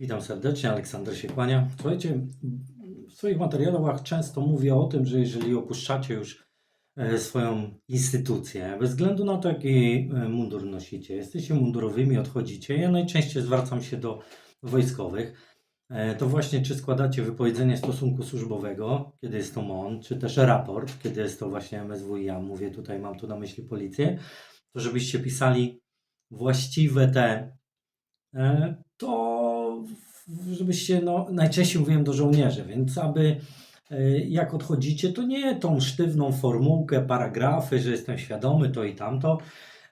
Witam serdecznie, Aleksander się kłania. Słuchajcie, w swoich materiałach często mówię o tym, że jeżeli opuszczacie już e, swoją instytucję, bez względu na to, jaki e, mundur nosicie, jesteście mundurowymi, odchodzicie, ja najczęściej zwracam się do wojskowych, e, to właśnie czy składacie wypowiedzenie stosunku służbowego, kiedy jest to MON, czy też raport, kiedy jest to właśnie MSWiA, mówię tutaj, mam tu na myśli policję, to żebyście pisali właściwe te to w- żebyście, no, najczęściej mówiłem do żołnierzy, więc aby e, jak odchodzicie, to nie tą sztywną formułkę, paragrafy, że jestem świadomy to i tamto,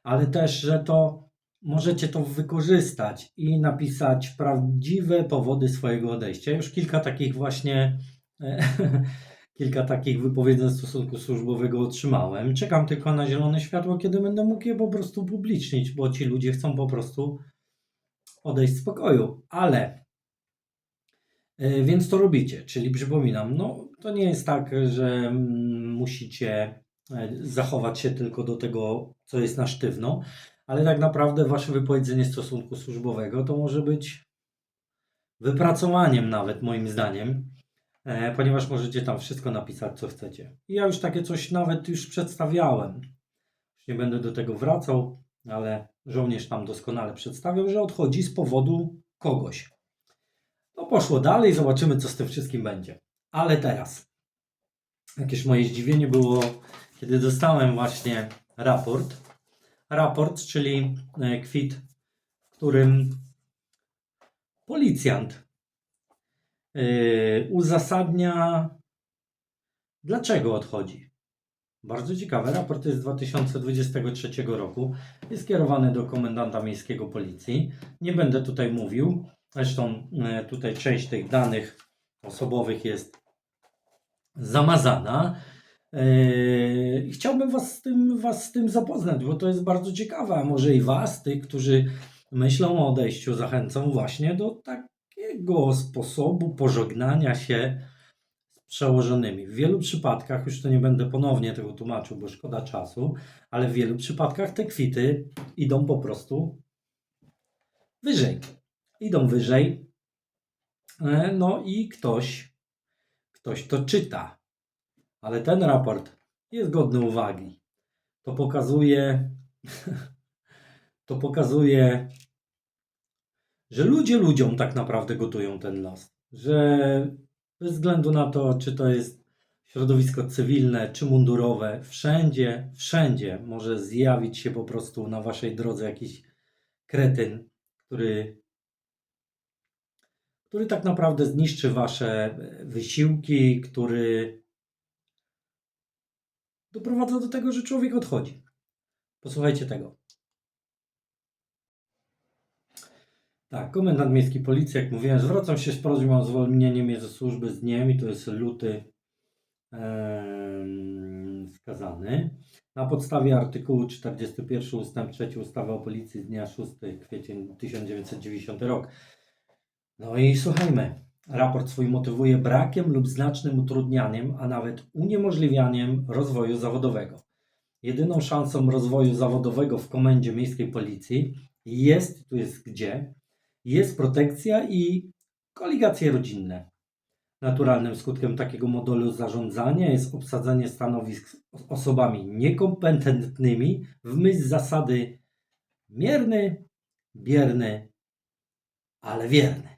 ale też, że to możecie to wykorzystać i napisać prawdziwe powody swojego odejścia. Już kilka takich właśnie e, kilka takich wypowiedzeń stosunku służbowego otrzymałem. Czekam tylko na zielone światło, kiedy będę mógł je po prostu upublicznić, bo ci ludzie chcą po prostu odejść z pokoju. Ale e, więc to robicie, czyli przypominam, no to nie jest tak, że musicie e, zachować się tylko do tego, co jest na sztywno, ale tak naprawdę wasze wypowiedzenie stosunku służbowego to może być wypracowaniem nawet moim zdaniem, e, ponieważ możecie tam wszystko napisać, co chcecie. I ja już takie coś nawet już przedstawiałem. Już nie będę do tego wracał, ale żołnierz tam doskonale przedstawiał, że odchodzi z powodu kogoś. No poszło dalej, zobaczymy, co z tym wszystkim będzie. Ale teraz, jakieś moje zdziwienie było, kiedy dostałem właśnie raport. Raport, czyli e, kwit, w którym policjant e, uzasadnia, dlaczego odchodzi. Bardzo ciekawe. Raport jest z 2023 roku. Jest kierowany do komendanta miejskiego policji. Nie będę tutaj mówił. Zresztą e, tutaj część tych danych osobowych jest zamazana. E, Chciałbym was z, tym, was z tym zapoznać, bo to jest bardzo ciekawe. A może i Was, tych, którzy myślą o odejściu, zachęcą właśnie do takiego sposobu pożegnania się przełożonymi. W wielu przypadkach, już to nie będę ponownie tego tłumaczył, bo szkoda czasu, ale w wielu przypadkach te kwity idą po prostu wyżej. Idą wyżej. E, No i ktoś, ktoś to czyta. Ale ten raport jest godny uwagi. To pokazuje, to pokazuje, że ludzie ludziom tak naprawdę gotują ten los. Że bez względu na to, czy to jest środowisko cywilne, czy mundurowe, wszędzie, wszędzie może zjawić się po prostu na waszej drodze jakiś kretyn, który, który tak naprawdę zniszczy wasze wysiłki, który doprowadza do tego, że człowiek odchodzi. Posłuchajcie tego. Tak, komendant miejski policji, jak mówiłem, zwracam się z prośbą o zwolnienie mnie ze służby z dniem i to jest luty skazany. Na podstawie artykułu 41 ust. 3 ustawy o policji z dnia 6 kwiecień 1990 rok. No i słuchajmy. Raport swój motywuje brakiem lub znacznym utrudnianiem, a nawet uniemożliwianiem rozwoju zawodowego. Jedyną szansą rozwoju zawodowego w komendzie miejskiej policji jest, tu jest gdzie, jest protekcja i koligacje rodzinne. Naturalnym skutkiem takiego modelu zarządzania jest obsadzenie stanowisk osobami niekompetentnymi w myśl zasady mierny, bierny, ale wierny.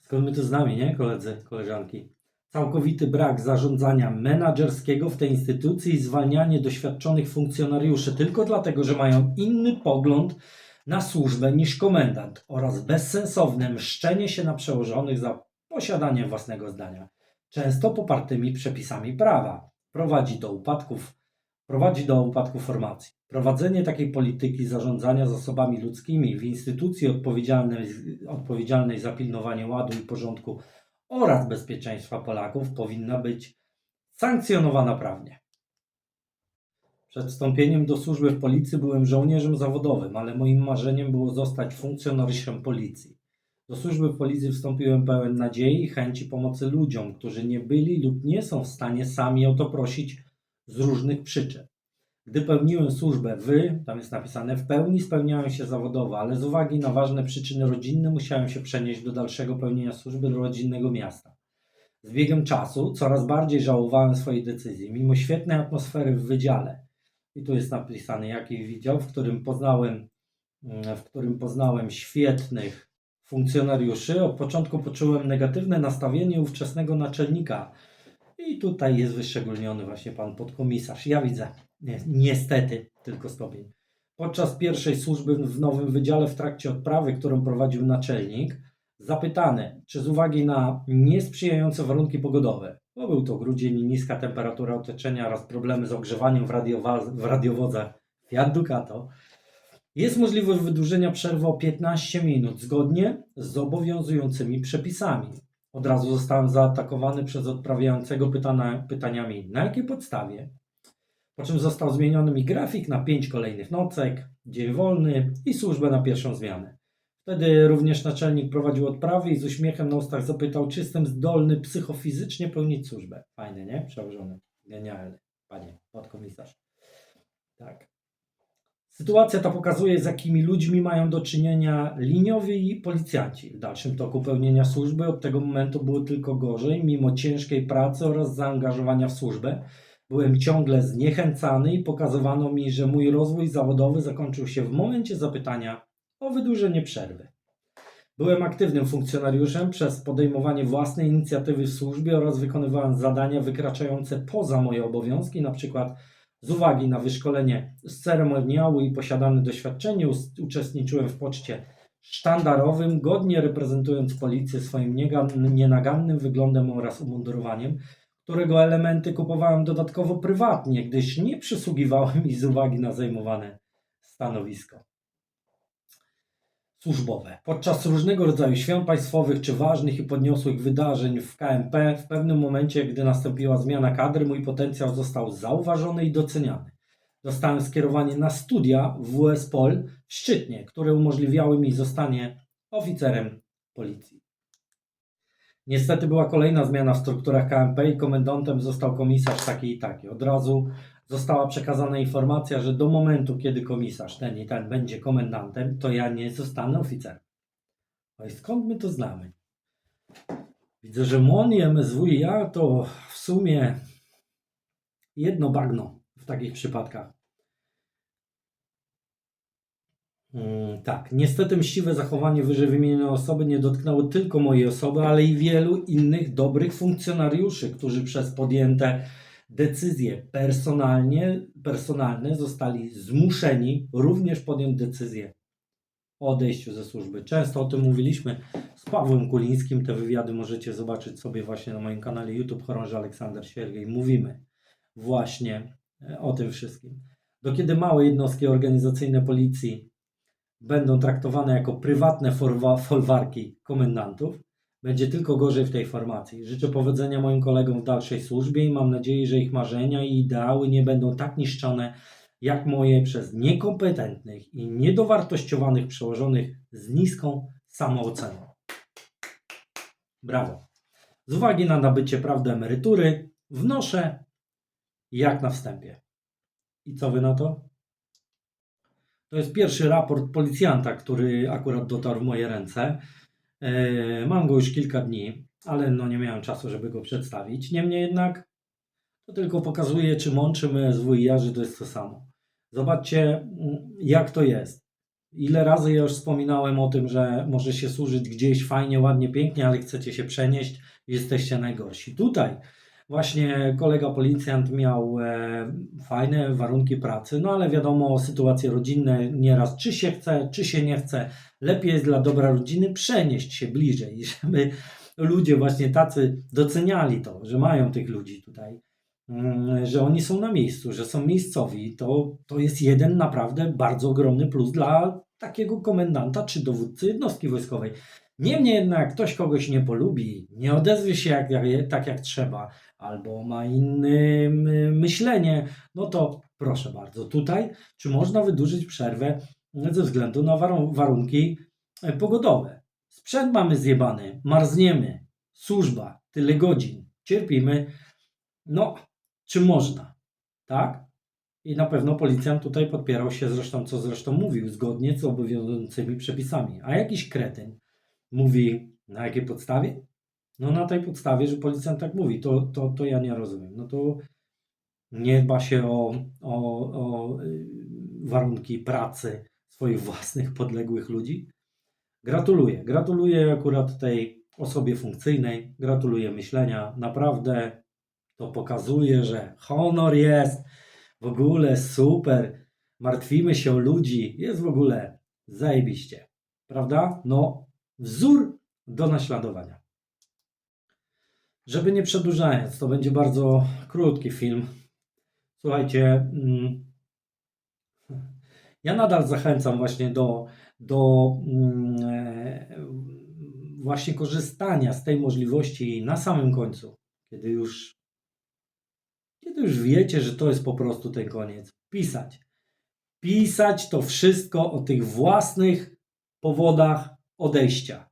Skąd my to znamy, nie, koledzy, koleżanki? Całkowity brak zarządzania menadżerskiego w tej instytucji i zwalnianie doświadczonych funkcjonariuszy tylko dlatego, że mają inny pogląd na służbę niż komendant oraz bezsensowne mszczenie się na przełożonych za posiadanie własnego zdania, często popartymi przepisami prawa, prowadzi do upadków, prowadzi do upadku formacji. Prowadzenie takiej polityki zarządzania zasobami ludzkimi w instytucji odpowiedzialnej, odpowiedzialnej za pilnowanie ładu i porządku oraz bezpieczeństwa Polaków powinna być sankcjonowana prawnie. Przed wstąpieniem do służby w policji byłem żołnierzem zawodowym, ale moim marzeniem było zostać funkcjonariuszem policji. Do służby w policji wstąpiłem pełen nadziei i chęci pomocy ludziom, którzy nie byli lub nie są w stanie sami o to prosić z różnych przyczyn. Gdy pełniłem służbę w, tam jest napisane, w pełni spełniałem się zawodowo, ale z uwagi na ważne przyczyny rodzinne musiałem się przenieść do dalszego pełnienia służby do rodzinnego miasta. Z biegiem czasu coraz bardziej żałowałem swojej decyzji, mimo świetnej atmosfery w wydziale. I tu jest napisane, jaki wydział, w którym poznałem, mm, w którym poznałem świetnych funkcjonariuszy. Od początku poczułem negatywne nastawienie ówczesnego naczelnika. I tutaj jest wyszczególniony właśnie pan podkomisarz. Ja widzę, nie, niestety, tylko stopień. Podczas pierwszej służby w nowym wydziale w trakcie odprawy, którą prowadził naczelnik, zapytany, czy z uwagi na niesprzyjające warunki pogodowe, bo był to grudzień niska temperatura otoczenia oraz problemy z ogrzewaniem w, radiowa- w radiowozach Fiat Ducato, jest możliwość wydłużenia przerwy o 15 minut zgodnie z obowiązującymi przepisami. Od razu zostałem zaatakowany przez odprawiającego pytana, pytaniami, na jakiej podstawie. Po czym został zmieniony mi grafik na 5 kolejnych nocek, dzień wolny i służbę na pierwszą zmianę. Wtedy również naczelnik prowadził odprawy i z uśmiechem na ustach zapytał, czy jestem zdolny psychofizycznie pełnić służbę. Fajny, nie? Przełożony. Genialny, panie podkomisarz. Tak. Sytuacja ta pokazuje, z jakimi ludźmi mają do czynienia liniowi policjanci. W dalszym toku pełnienia służby od tego momentu było tylko gorzej, mimo ciężkiej pracy oraz zaangażowania w służbę. Byłem ciągle zniechęcany i pokazywano mi, że mój rozwój zawodowy zakończył się w momencie zapytania o wydłużenie przerwy. Byłem aktywnym funkcjonariuszem przez podejmowanie własnej inicjatywy w służbie oraz wykonywałem zadania wykraczające poza moje obowiązki, przykład z uwagi na wyszkolenie z ceremoniału i posiadane doświadczenie uczestniczyłem w poczcie sztandarowym, godnie reprezentując policję swoim nienagannym wyglądem oraz umundurowaniem, którego elementy kupowałem dodatkowo prywatnie, gdyż nie przysługiwały mi z uwagi na zajmowane stanowisko służbowe. Podczas różnego rodzaju świąt państwowych czy ważnych i podniosłych wydarzeń w KMP, w pewnym momencie, gdy nastąpiła zmiana kadry, mój potencjał został zauważony i doceniany. Dostałem skierowanie na studia w WS Pol w Szczytnie, które umożliwiały mi zostanie oficerem policji. Niestety była kolejna zmiana w strukturach KMP i komendantem został komisarz taki i taki. Od razu została przekazana informacja, że do momentu, kiedy komisarz ten i ten będzie komendantem, to ja nie zostanę oficerem. No i skąd my to znamy? Widzę, że MON i MSW i ja to w sumie jedno bagno w takich przypadkach. Mm, tak, niestety mściwe zachowanie wyżej wymienionej osoby nie dotknęło tylko mojej osoby, ale i wielu innych dobrych funkcjonariuszy, którzy przez podjęte decyzje personalnie, personalne zostali zmuszeni również podjąć decyzję o odejściu ze służby. Często o tym mówiliśmy z Pawłem Kulińskim. Te wywiady możecie zobaczyć sobie właśnie na moim kanale YouTube Chorąży Aleksander Siergiej. Mówimy właśnie e, o tym wszystkim. Do kiedy małe jednostki organizacyjne policji będą traktowane jako prywatne folwarki komendantów, będzie tylko gorzej w tej formacji. Życzę powodzenia moim kolegom w dalszej służbie i mam nadzieję, że ich marzenia i ideały nie będą tak niszczone jak moje przez niekompetentnych i niedowartościowanych przełożonych z niską samooceną. Brawo. Z uwagi na nabycie praw do emerytury wnoszę jak na wstępie. I co wy na to? To jest pierwszy raport policjanta, który akurat dotarł w moje ręce. E, Mam go już kilka dni, ale no nie miałem czasu, żeby go przedstawić. Niemniej jednak to tylko pokazuje, czy MON, czy MSW i to jest to samo. Zobaczcie, mm, jak to jest. Ile razy ja już wspominałem o tym, że może się służyć gdzieś fajnie, ładnie, pięknie, ale chcecie się przenieść jesteście najgorsi. Tutaj właśnie kolega policjant miał e, fajne warunki pracy, no ale wiadomo, sytuacje rodzinne nieraz czy się chce, czy się nie chce. Lepiej jest dla dobra rodziny przenieść się bliżej, żeby ludzie właśnie tacy doceniali to, że mają tych ludzi tutaj, mm, że oni są na miejscu, że są miejscowi. To, to jest jeden naprawdę bardzo ogromny plus dla takiego komendanta czy dowódcy jednostki wojskowej. Niemniej jednak, ktoś kogoś nie polubi, nie odezwie się jak, jak, tak jak trzeba, albo ma inne myślenie, no to proszę bardzo, tutaj czy można wydłużyć przerwę ze względu na warun- warunki e, pogodowe. Sprzęt mamy zjebany, marzniemy, służba, tyle godzin, cierpimy. No, czy można? Tak? I na pewno policjant tutaj podpierał się zresztą, co zresztą mówił, zgodnie z obowiązującymi przepisami. A jakiś kretyn mówi, na jakiej podstawie? No na tej podstawie, że policjant tak mówi, to, to, to ja nie rozumiem. No to nie dba się o, o, o y, warunki pracy swoich własnych podległych ludzi. Gratuluję. Gratuluję akurat tej osobie funkcyjnej. Gratuluję myślenia. Naprawdę to pokazuje, że honor jest. W ogóle super. Martwimy się o ludzi. Jest w ogóle zajebiście. Prawda? No, wzór do naśladowania. Żeby nie przedłużając, to będzie bardzo krótki film. Słuchajcie, mm, ja nadal zachęcam właśnie do, do mm, e, właśnie korzystania z tej możliwości na samym końcu, kiedy już, kiedy już wiecie, że to jest po prostu ten koniec. Pisać. Pisać to wszystko o tych własnych powodach odejścia.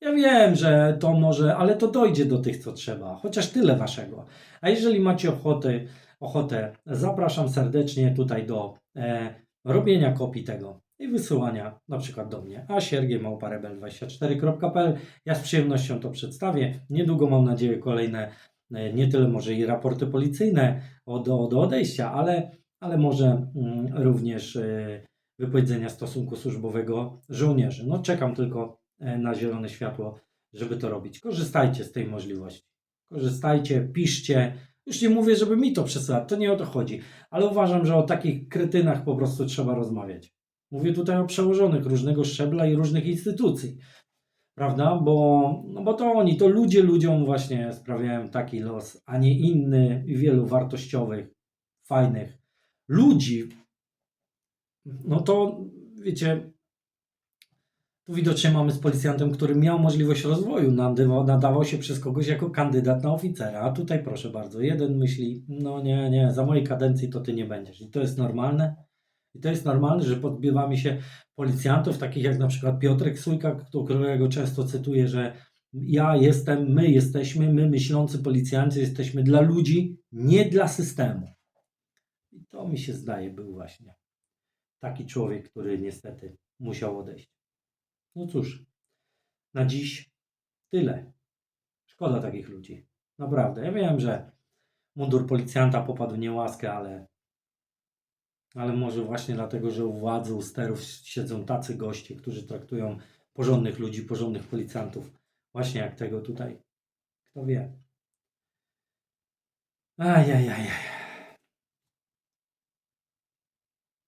Ja wiem, że to może, ale to dojdzie do tych, co trzeba, chociaż tyle waszego. A jeżeli macie ochotę, ochotę zapraszam serdecznie tutaj do e, robienia kopii tego i wysyłania na przykład do mnie, a siergiemałparebel24.pl. Ja z przyjemnością to przedstawię. Niedługo mam nadzieję kolejne, e, nie tyle może i raporty policyjne od, od odejścia, ale, ale może mm, również e, wypowiedzenia stosunku służbowego żołnierzy. No czekam tylko na zielone światło, żeby to robić. Korzystajcie z tej możliwości. Korzystajcie, piszcie. Już nie mówię, żeby mi to przesyłać, to nie o to chodzi, ale uważam, że o takich kretynach po prostu trzeba rozmawiać. Mówię tutaj o przełożonych różnego szczebla i różnych instytucji, prawda? Bo, no bo to oni, to ludzie ludziom właśnie sprawiają taki los, a nie inny i wielu wartościowych, fajnych ludzi. No to wiecie, tu widocznie mamy z policjantem, który miał możliwość rozwoju, nadawał, się przez kogoś jako kandydat na oficera. A tutaj proszę bardzo, jeden myśli, no nie, nie, za mojej kadencji to ty nie będziesz. I to jest normalne. I to jest normalne, że podbywamy się policjantów, takich jak na przykład Piotrek Sójka, którego często cytuję, że ja jestem, my jesteśmy, my myślący policjanci jesteśmy dla ludzi, nie dla systemu. I to mi się zdaje był właśnie taki człowiek, który niestety musiał odejść. No cóż, na dziś tyle. Szkoda takich ludzi. Naprawdę. Ja wiem, że mundur policjanta popadł w niełaskę, ale, ale może właśnie dlatego, że u władzy, u sterów siedzą tacy goście, którzy traktują porządnych ludzi, porządnych policjantów, właśnie jak tego tutaj. Kto wie. Ajajajaj.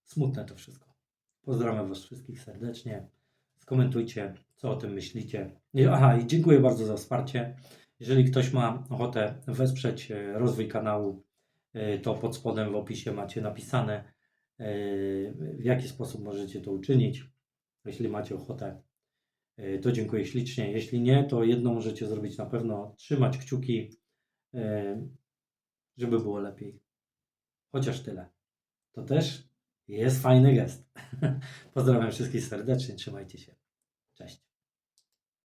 Smutne to wszystko. Pozdrawiam Was wszystkich serdecznie. Skomentujcie, co o tym myślicie. Aha, i dziękuję bardzo za wsparcie. Jeżeli ktoś ma ochotę wesprzeć e, rozwój kanału, e, to pod spodem w opisie macie napisane, e, w jaki sposób możecie to uczynić. Jeśli macie ochotę, to dziękuję ślicznie. Jeśli nie, to jedno możecie zrobić na pewno: trzymać kciuki, żeby było lepiej. Chociaż tyle. To też jest fajny gest. Pozdrawiam wszystkich serdecznie, trzymajcie się. Cześć.